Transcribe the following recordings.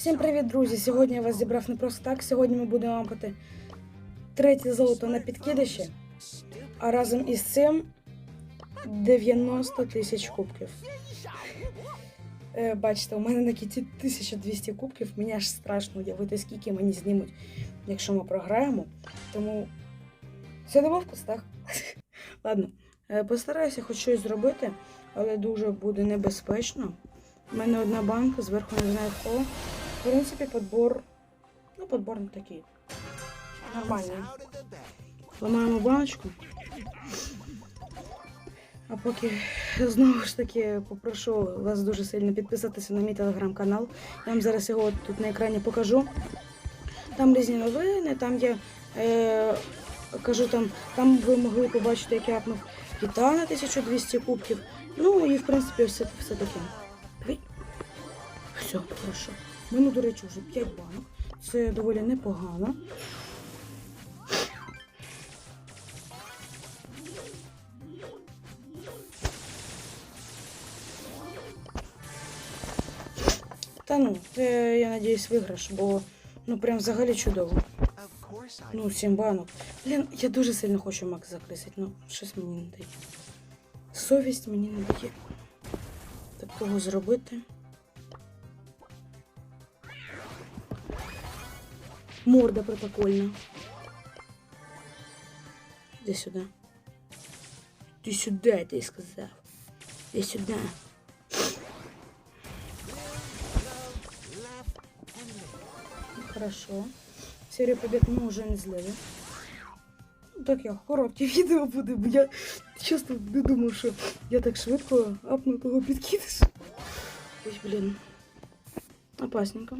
Всім привіт, друзі! Сьогодні я вас зібрав не просто так. Сьогодні ми будемо мапати третє золото на підкидиші, а разом із цим 90 тисяч кубків. Е, бачите, у мене на кіті 1200 кубків. Мені аж страшно уявити, скільки мені знімуть, якщо ми програємо. Тому це не вовкус, так? Ладно, е, постараюся хоч щось зробити, але дуже буде небезпечно. У мене одна банка, зверху не знаю в кого. В принципі, подбор. Ну, подбор не такий. Нормальний. Ламаємо баночку. А поки знову ж таки попрошу вас дуже сильно підписатися на мій телеграм-канал. Я вам зараз його тут на екрані покажу. Там різні новини, там я е, кажу, там, там ви могли побачити, як я апнув кита на 1200 кубків. Ну і в принципі все, все таке. Все, хорошо. У мене, до речі, вже 5 банок. Це доволі непогано. Та ну, це, я надіюсь, виграш, бо ну прям взагалі чудово. Ну, 7 банок. Блін, я дуже сильно хочу Макс закрисити, ну щось мені не дає. Совість мені не дає. Такого зробити. Морда протокольна. Іди сюди. Іди сюди, ти сказав. Іди сюди. Ну, Хорошо. Серію побед ми вже не злили. Ну, Так я коротке відео буде, бо я чесно не думав, що я так швидко апну того підкидиш. Ой, блін. Опасненько.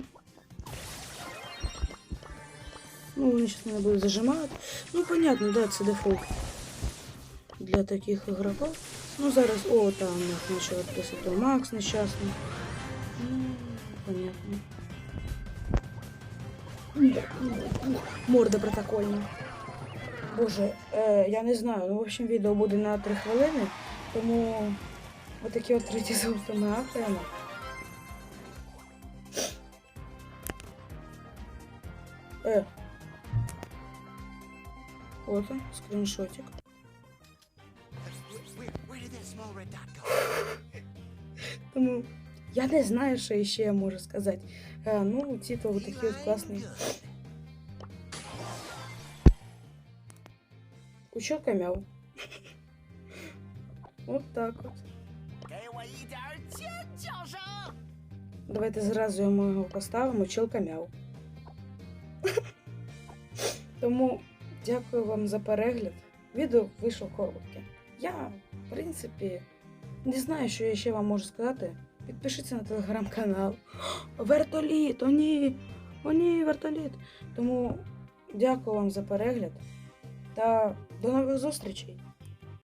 Ну, вони зараз мене будуть зажимати. Ну, понятно, да, це дефолт. Для таких ігроків. Ну, зараз, о, там почав писати Макс нещасний. Ну, понятно. Морда протокольна. Боже, е, я не знаю. Ну, в общем, відео буде на 3 хвилини, тому отакі от треті ми апаємо. Е. Вот он скриншотик. Тому я не знаю, что еще я можу сказать. А, ну, типа, вот такие от класні. Кучелка мяу. Вот так вот. Давайте зразу йому його поставим челка мяу. Тому дякую вам за перегляд. Відео вийшло коротке. Я, в принципі, не знаю, що я ще вам можу сказати. Підпишіться на телеграм-канал. Вертоліт! О ні! О ні, вертоліт! Тому дякую вам за перегляд та до нових зустрічей!